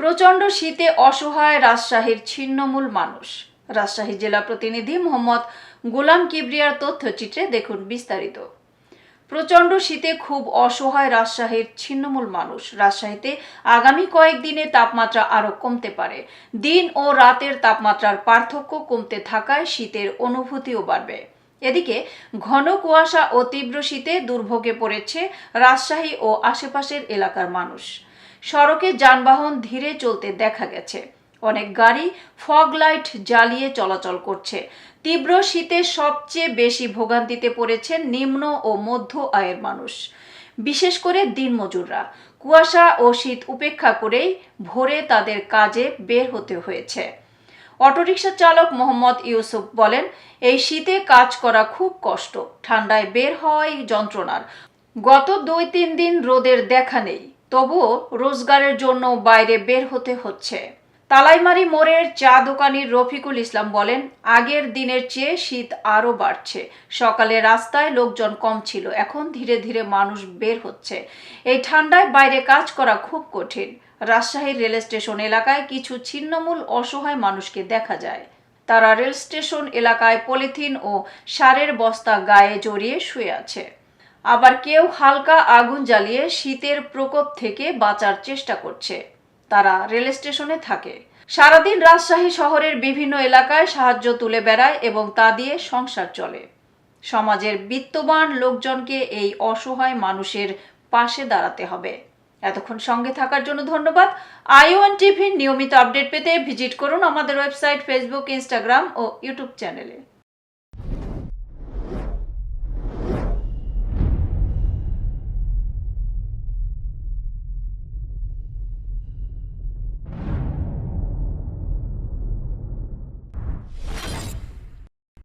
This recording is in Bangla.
প্রচণ্ড শীতে অসহায় রাজশাহীর ছিন্নমূল মানুষ। রাজশাহী জেলা প্রতিনিধি মোহাম্মদ গোলাম কিবরিয়ার তথ্যচিত্রে দেখুন বিস্তারিত। প্রচণ্ড শীতে খুব অসহায় রাজশাহীর ছিন্নমূল মানুষ। রাজশাহীতে আগামী কয়েকদিনে তাপমাত্রা আরও কমতে পারে। দিন ও রাতের তাপমাত্রার পার্থক্য কমতে থাকায় শীতের অনুভূতিও বাড়বে। এদিকে, ঘন কুয়াশা ও তীব্র শীতে দুর্ভোগে পড়েছে রাজশাহী ও আশেপাশের এলাকার মানুষ। সড়কে যানবাহন ধীরে চলতে দেখা গেছে। অনেক গাড়ি ফগ লাইট জ্বালিয়ে চলাচল করছে। তীব্র শীতে সবচেয়ে বেশি ভোগান্তিতে পড়েছেন নিম্ন ও মধ্য আয়ের মানুষ। বিশেষ করে দিনমজুররা। কুয়াশা ও শীত উপেক্ষা করেই ভোরে তাদের কাজে বের হতে হয়েছে। অটোরিকশা চালক মোহাম্মদ ইউসুফ বলেন, এই শীতে কাজ করা খুব কষ্ট। ঠান্ডায় বের হওয়াই যন্ত্রণার। গত দুই তিন দিন রোদের দেখা নেই। তবুও রোজগারের জন্য বাইরে বের হতে হচ্ছে। তালাইমারি মোড়ের চা দোকানির রফিকুল ইসলাম বলেন, আগের দিনের চেয়ে শীত আরও বাড়ছে। সকালে রাস্তায় লোকজন কম ছিল, এখন ধীরে ধীরে মানুষ বের হচ্ছে। এই ঠান্ডায় বাইরে কাজ করা খুব কঠিন। রাজশাহীর রেল স্টেশন এলাকায় কিছু ছিন্নমূল অসহায় মানুষকে দেখা যায়। তারা রেল স্টেশন এলাকায় পলিথিন ও সারের বস্তা গায়ে জড়িয়ে শুয়ে আছে। আবার কেউ হালকা আগুন জ্বালিয়ে শীতের প্রকোপ থেকে বাঁচার চেষ্টা করছে। তারা রেল স্টেশনে থাকে। সারাদিন রাজশাহী শহরের বিভিন্ন এলাকায় সাহায্য তুলে বেড়ায় এবং তা দিয়ে সংসার চলে। সমাজের বিত্তবান লোকজনকে এই অসহায় মানুষের পাশে দাঁড়াতে হবে। এতক্ষণ সঙ্গে থাকার জন্য ধন্যবাদ। আইওয়ান টিভির নিয়মিত আপডেট পেতে ভিজিট করুন আমাদের ওয়েবসাইট, ফেসবুক, ইনস্টাগ্রাম ও ইউটিউব চ্যানেলে।